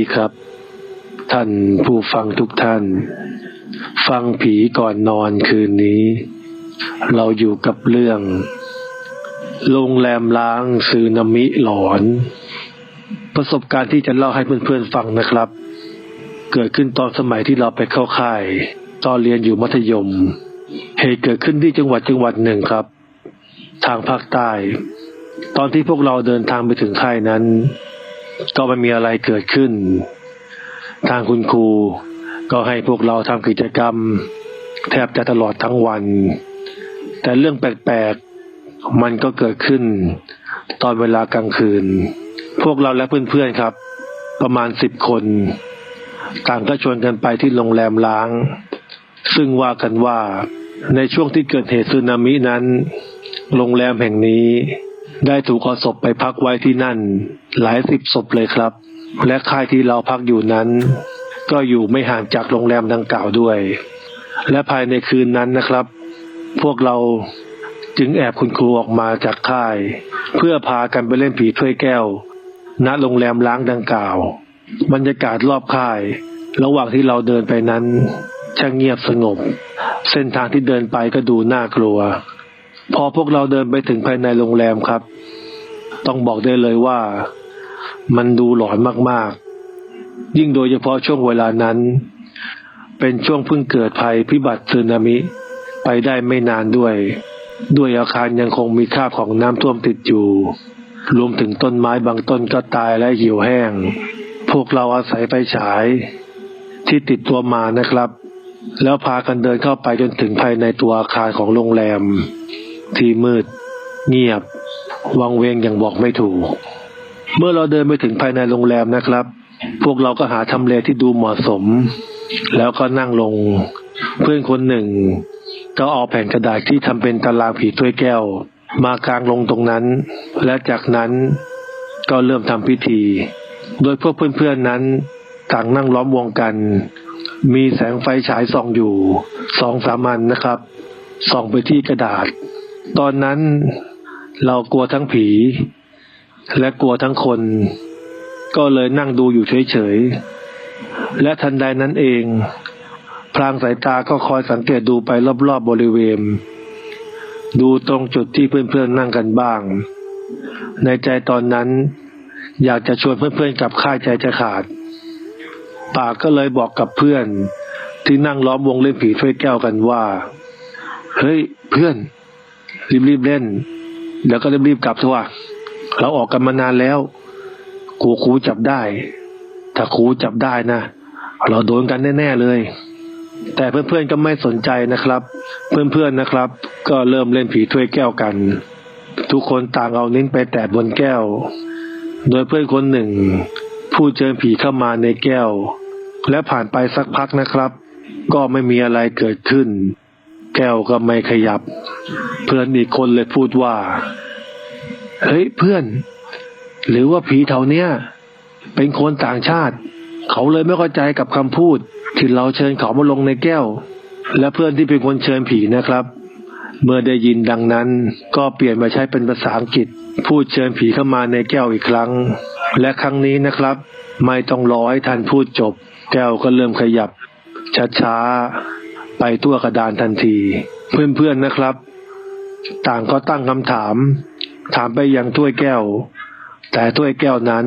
ีครับ ท่านผู้ฟังทุกท่าน ฟังผีก่อนนอนคืนนี้ เราอยู่กับเรื่อง โรงแรมล้างซึนามิหลอน ประสบการณ์ที่จะเล่าให้เพื่อนๆฟังนะครับ เกิดขึ้นตอนสมัยที่เราไปเข้าค่าย ตอนเรียนอยู่มัธยม เหตุเกิดขึ้นที่จังหวัดจังหวัดหนึ่งครับ ทางภาคใต้ ตอนที่พวกเราเดินทางไปถึงค่ายนั้น ก็ไม่มีอะไรเกิดขึ้น ทางคุณครูก็ให้พวกเราทำกิจกรรม แทบจะตลอดทั้งวัน แต่เรื่องแปลกๆ มันก็เกิดขึ้น ตอนเวลากลางคืน พวกเราและเพื่อนๆครับ ประมาณสิบคน ต่างก็ชวนกันไปที่โรงแรมล้าง ซึ่งว่ากันว่าในช่วงที่เกิดเหตุสึนามินั้น โรงแรมแห่งนี้ ได้ถูกเอาศพไปพักไว้ที่นั่น หลายสิบศพเลยครับ และค่ายที่เราพักอยู่นั้น ก็อยู่ไม่ห่างจากโรงแรมดังกล่าวด้วย และภายในคืนนั้นนะครับ พวกเราจึงแอบคุณครูออกมาจากค่าย เพื่อพากันไปเล่นผีถ้วยแก้ว ณโรงแรมล้างดังกล่าว บรรยากาศรอบค่าย ระหว่างที่เราเดินไปนั้นช่างเงียบสงบ เส้นทางที่เดินไปก็ดูน่ากลัว พอพวกเราเดินไปถึงภายในโรงแรมครับ ต้องบอกได้เลยว่ามันดูหลอนมากๆ ยิ่งโดยเฉพาะช่วงเวลานั้น เป็นช่วงเพิ่งเกิดภัยพิบัติสึนามิไปได้ไม่นานด้วย ด้วยอาคารยังคงมีคราบของน้ำท่วมติดอยู่ รวมถึงต้นไม้บางต้นก็ตายและเหี่ยวแห้ง พวกเราอาศัยไฟฉาย ที่ติดตัวมานะครับ แล้วพากันเดินเข้าไปจนถึงภายในตัวอาคารของโรงแรม ที่มืด เงียบ วังเวงอย่างบอกไม่ถูก เมื่อเราเดินไปถึงภายในโรงแรมนะครับ พวกเราก็หาทำเลที่ดูเหมาะสม แล้วก็นั่งลง เพื่อนคนหนึ่ง ก็เอาแผ่นกระดาษที่ทำเป็นตารางผีถ้วยแก้ว มากางลงตรงนั้น และจากนั้นก็เริ่มทำพิธี โดยพวกเพื่อนๆนั้นต่างนั่งล้อมวงกัน มีแสงไฟฉายส่องอยู่สองสามอันนะครับ ส่องไปที่กระดาษ ตอนนั้นเรากลัวทั้งผี และกลัวทั้งคน ก็เลยนั่งดูอยู่เฉยๆ และทันใดนั้นเอง พลางสายตาก็คอยสังเกตดูไปรอบๆบบริเวณ ดูตรงจุดที่เพื่อนๆนั่งกันบ้าง ในใจตอนนั้น อยากจะชวนเพื่อนๆกลับค่ายใจจะขาด ปากก็เลยบอกกับเพื่อน ที่นั่งล้อมวงเล่นผีถ้วยแก้วกันว่า เฮ้ย เพื่อน รีบๆเล่น แล้วก็รีบๆกลับเถอะเราออกกันมานานแล้วกลัวครูจับได้ ถ้าครูจับได้นะเราโดนกันแน่ๆเลย แต่เพื่อนๆก็ไม่สนใจนะครับ เพื่อนๆนะครับ ก็เริ่มเล่นผีถ้วยแก้วกัน ทุกคนต่างเอานิ้นไปแตะบนแก้ว โดยเพื่อนคนหนึ่ง ผู้เจอผีเข้ามาในแก้ว และผ่านไปสักพักนะครับ ก็ไม่มีอะไรเกิดขึ้น แก้วก็ไม่ขยับ เพื่อนอีกคนเลยพูดว่า เฮ้ยเพื่อน หรือว่าผีแถวเนี้ยเป็นคนต่างชาติ เขาเลยไม่เข้าใจกับคำพูด ที่เราเชิญเขามาลงในแก้ว และเพื่อนที่เป็นคนเชิญผีนะครับ เมื่อได้ยินดังนั้น ก็เปลี่ยนมาใช้เป็นภาษาอังกฤษ พูดเชิญผีเข้ามาในแก้วอีกครั้ง และครั้งนี้นะครับ ไม่ต้องรอให้ท่านพูดจบ แก้วก็เริ่มขยับช้าๆ ไปทั่วกระดานทันที เพื่อนๆนะครับ ต่างก็ตั้งคำถาม ถามไปยังถ้วยแก้ว แต่ถ้วยแก้วนั้น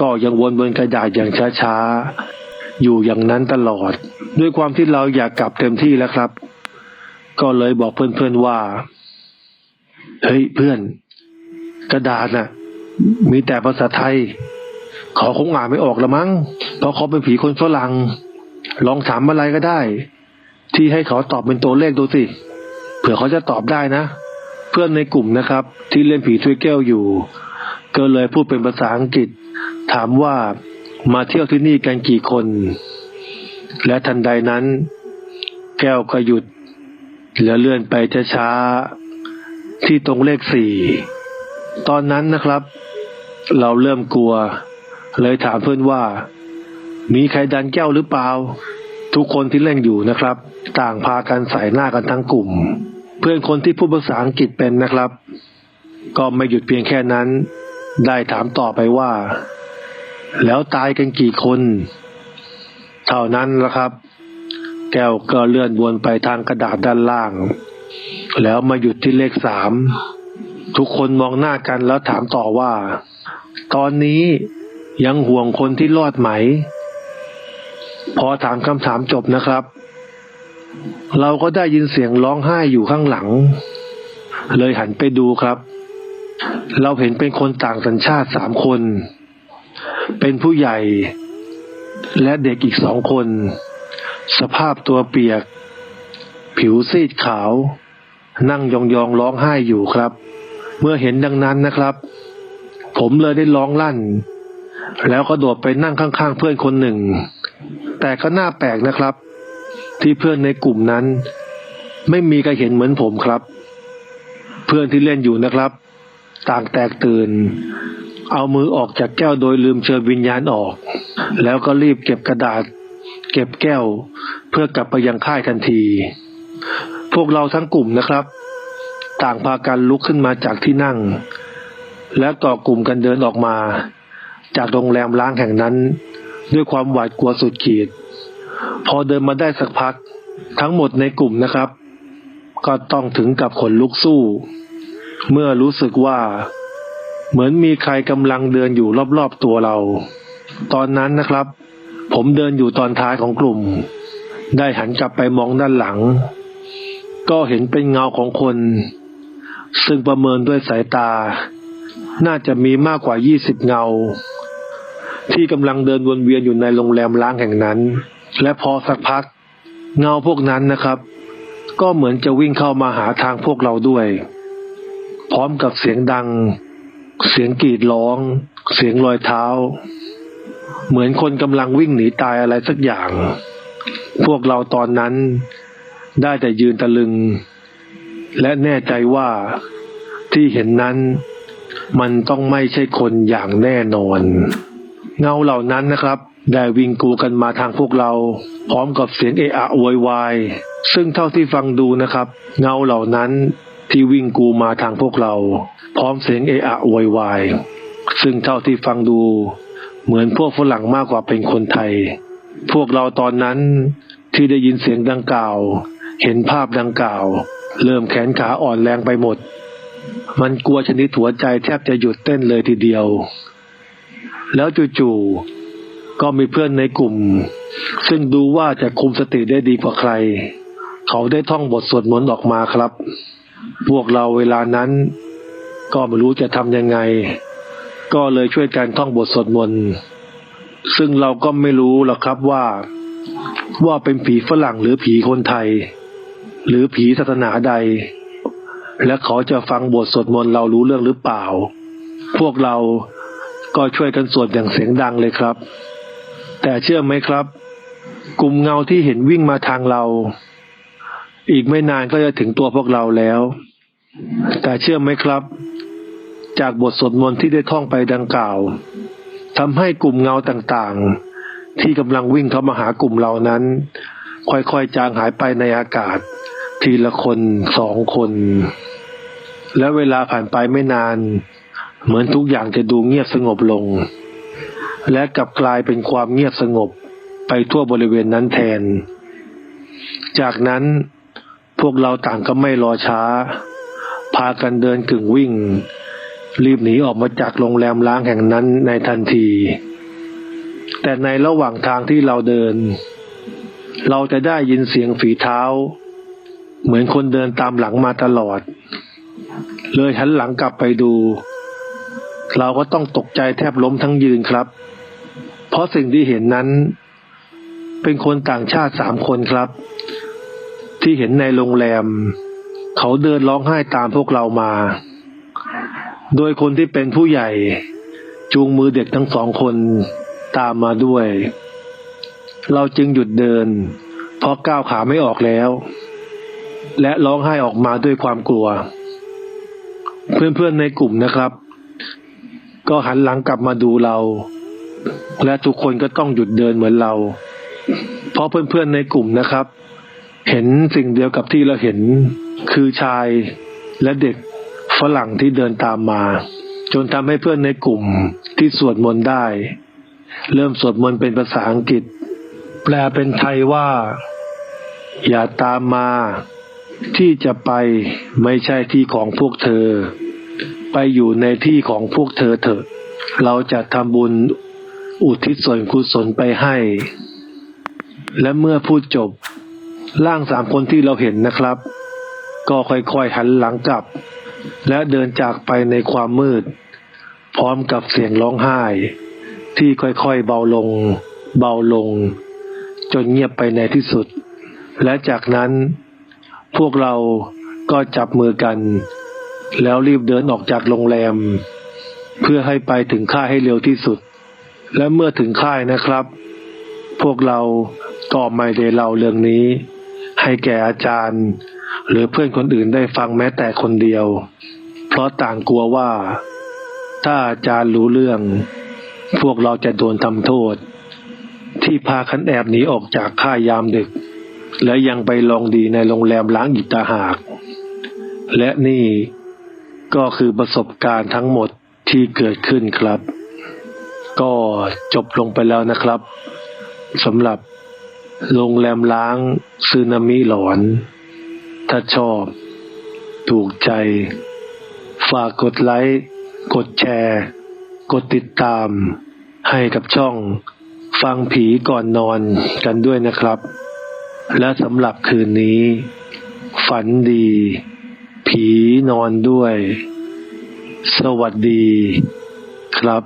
ก็ยังวนบนกระดาษอย่างช้าๆ อยู่อย่างนั้นตลอด ด้วยความที่เราอยากกลับเต็มที่แล้วครับ ก็เลยบอกเพื่อนๆว่า เฮ้ยเพื่อน กระดาษน่ะ มีแต่ภาษาไทยเขาคงอ่านไม่ออกละมั้ง เพราะเขาเป็นผีคนฝรั่ง ลองถามอะไรก็ได้ ที่ให้เขาตอบเป็นตัวเลขดูสิ เผื่อเขาจะตอบได้นะ เพื่อนในกลุ่มนะครับ ที่เล่นผีถ้วยแก้วอยู่ ก็เลยพูดเป็นภาษาอังกฤษ ถามว่ามาเที่ยวที่นี่กันกี่คน และทันใดนั้น แก้วก็หยุด แล้วเลื่อนไปช้าๆที่ตรงเลขสี่ตอนนั้นนะครับ เราเริ่มกลัว เลยถามเพื่อนว่า มีใครดันแก้วหรือเปล่า ทุกคนที่เล่นอยู่นะครับ ต่างพากันใส่หน้ากันทั้งกลุ่ม เพื่อนคนที่พูดภาษาอังกฤษเป็นนะครับ ก็ไม่หยุดเพียงแค่นั้น ได้ถามต่อไปว่า แล้วตายกันกี่คน เท่านั้นละครับ แก้วก็เลื่อนวนไปทางกระดาษด้านล่าง แล้วมาหยุดที่เลขสามทุกคนมองหน้ากันแล้วถามต่อว่า ตอนนี้ยังห่วงคนที่รอดไหม พอถามคำถามจบนะครับ เราก็ได้ยินเสียงร้องไห้อยู่ข้างหลัง เลยหันไปดูครับ เราเห็นเป็นคนต่างสัญชาติสามคน เป็นผู้ใหญ่ และเด็กอีกสองคน สภาพตัวเปียก ผิวซีดขาว นั่งยองๆร้องไห้อยู่ครับ เมื่อเห็นดังนั้นนะครับ ผมเลยได้ร้องลั่น แล้วก็โดดไปนั่งข้างๆเพื่อนคนหนึ่ง แต่ก็น่าแปลกนะครับ ที่เพื่อนในกลุ่มนั้น ไม่มีใครเห็นเหมือนผมครับ เพื่อนที่เล่นอยู่นะครับ ต่างแตกตื่น เอามือออกจากแก้วโดยลืมเชิญวิญญาณออก แล้วก็รีบเก็บกระดาษ เก็บแก้ว เพื่อกลับไปยังค่ายทันที พวกเราทั้งกลุ่มนะครับ ต่างพากันลุกขึ้นมาจากที่นั่ง และก่อกลุ่มกันเดินออกมา จากโรงแรมล้างแห่งนั้น ด้วยความหวาดกลัวสุดขีด พอเดินมาได้สักพัก ทั้งหมดในกลุ่มนะครับ ก็ต้องถึงกับขนลุกสู้ เมื่อรู้สึกว่า เหมือนมีใครกำลังเดินอยู่รอบๆตัวเรา ตอนนั้นนะครับ ผมเดินอยู่ตอนท้ายของกลุ่ม ได้หันกลับไปมองด้านหลัง ก็เห็นเป็นเงาของคน ซึ่งประเมินด้วยสายตา น่าจะมีมากกว่า20เงา ที่กำลังเดินวนเวียนอยู่ในโรงแรมล้างแห่งนั้น และพอสักพัก เงาพวกนั้นนะครับ ก็เหมือนจะวิ่งเข้ามาหาทางพวกเราด้วย พร้อมกับเสียงดัง เสียงกรีดร้อง เสียงรอยเท้า เหมือนคนกำลังวิ่งหนีตายอะไรสักอย่าง พวกเราตอนนั้น ได้แต่ยืนตะลึง และแน่ใจว่าที่เห็นนั้น มันต้องไม่ใช่คนอย่างแน่นอน เงาเหล่านั้นนะครับ ได้วิ่งกูกันมาทางพวกเรา พร้อมกับเสียงเอะอะโวยวายซึ่งเท่าที่ฟังดูนะครับ เงาเหล่านั้นที่วิ่งกูมาทางพวกเรา พร้อมเสียงเอะอะโวยวายซึ่งเท่าที่ฟังดู เหมือนพวกฝรั่งมากกว่าเป็นคนไทย พวกเราตอนนั้นที่ได้ยินเสียงดังกล่าว เห็นภาพดังกล่าว เริ่มแขนขาอ่อนแรงไปหมด มันกลัวชนิดหัวใจแทบจะหยุดเต้นเลยทีเดียว แล้วจู่ๆก็มีเพื่อนในกลุ่ม ซึ่งดูว่าจะคุมสติได้ดีกว่าใคร เขาได้ท่องบทสวดมนต์ออกมาครับ พวกเราเวลานั้น ก็ไม่รู้จะทำยังไง ก็เลยช่วยกันท่องบทสวดมนต์ซึ่งเราก็ไม่รู้หรอกครับว่า ว่าเป็นผีฝรั่งหรือผีคนไทย หรือผีศาสนาใด และเขาจะฟังบทสวดมนต์เรารู้เรื่องหรือเปล่า พวกเรา ก็ช่วยกันสวดอย่างเสียงดังเลยครับ แต่เชื่อไหมครับ กลุ่มเงาที่เห็นวิ่งมาทางเรา อีกไม่นานก็จะถึงตัวพวกเราแล้ว แต่เชื่อไหมครับ จากบทสวดมนต์ที่ได้ท่องไปดังกล่าวทำให้กลุ่มเงาต่างๆ ที่กำลังวิ่งเข้ามาหากลุ่มเรานั้น ค่อยๆจางหายไปในอากาศ ทีละคนสองคน และเวลาผ่านไปไม่นาน เหมือนทุกอย่างจะดูเงียบสงบลง และกลับกลายเป็นความเงียบสงบไปทั่วบริเวณนั้นแทน จากนั้นพวกเราต่างก็ไม่รอช้า พากันเดินกึ่งวิ่ง รีบหนีออกมาจากโรงแรมล้างแห่งนั้นในทันที แต่ในระหว่างทางที่เราเดิน เราจะได้ยินเสียงฝีเท้า เหมือนคนเดินตามหลังมาตลอด เลยหันหลังกลับไปดู เราก็ต้องตกใจแทบล้มทั้งยืนครับ เพราะสิ่งที่เห็นนั้น เป็นคนต่างชาติสามคนครับ ที่เห็นในโรงแรม เขาเดินร้องไห้ตามพวกเรามา โดยคนที่เป็นผู้ใหญ่ จูงมือเด็กทั้งสองคนตามมาด้วย เราจึงหยุดเดิน เพราะก้าวขาไม่ออกแล้ว และร้องไห้ออกมาด้วยความกลัว เพื่อนๆในกลุ่มนะครับ ก็หันหลังกลับมาดูเรา และทุกคนก็ต้องหยุดเดินเหมือนเรา เพราะเพื่อนๆในกลุ่มนะครับ เห็นสิ่งเดียวกับที่เราเห็นคือชายและเด็กฝรั่งที่เดินตามมา จนทำให้เพื่อนในกลุ่มที่สวดมนต์ได้ เริ่มสวดมนต์เป็นภาษาอังกฤษ แปลเป็นไทยว่า อย่าตามมา ที่จะไปไม่ใช่ที่ของพวกเธอ ไปอยู่ในที่ของพวกเธอเถอะ เราจะทำบุญอุทิศส่วนกุศลไปให้ และเมื่อพูดจบ ร่างสามคนที่เราเห็นนะครับ ก็ค่อยๆหันหลังกลับ และเดินจากไปในความมืด พร้อมกับเสียงร้องไห้ ที่ค่อยๆเบาลง เบาลง จนเงียบไปในที่สุด และจากนั้นพวกเราก็จับมือกัน แล้วรีบเดินออกจากโรงแรม เพื่อให้ไปถึงค่ายให้เร็วที่สุด และเมื่อถึงค่ายนะครับ พวกเราก็ไม่ได้เล่าเรื่องนี้ ให้แก่อาจารย์ หรือเพื่อนคนอื่นได้ฟังแม้แต่คนเดียว เพราะต่างกลัวว่า ถ้าอาจารย์รู้เรื่อง พวกเราจะโดนทำโทษ ที่พาคันแอบหนีออกจากค่ายยามดึก และยังไปลองดีในโรงแรมล้างอีกตาหาก และนี่ ก็คือประสบการณ์ทั้งหมดที่เกิดขึ้นครับ ก็จบลงไปแล้วนะครับสำหรับโรงแรมล้างซึนามิหลอน ถ้าชอบ ถูกใจ ฝากกดไลค์ กดแชร์ กดติดตาม ให้กับช่องฟังผีก่อนนอนกันด้วยนะครับ และสำหรับคืนนี้ ฝันดี ผีนอนด้วย สวัสดีครับ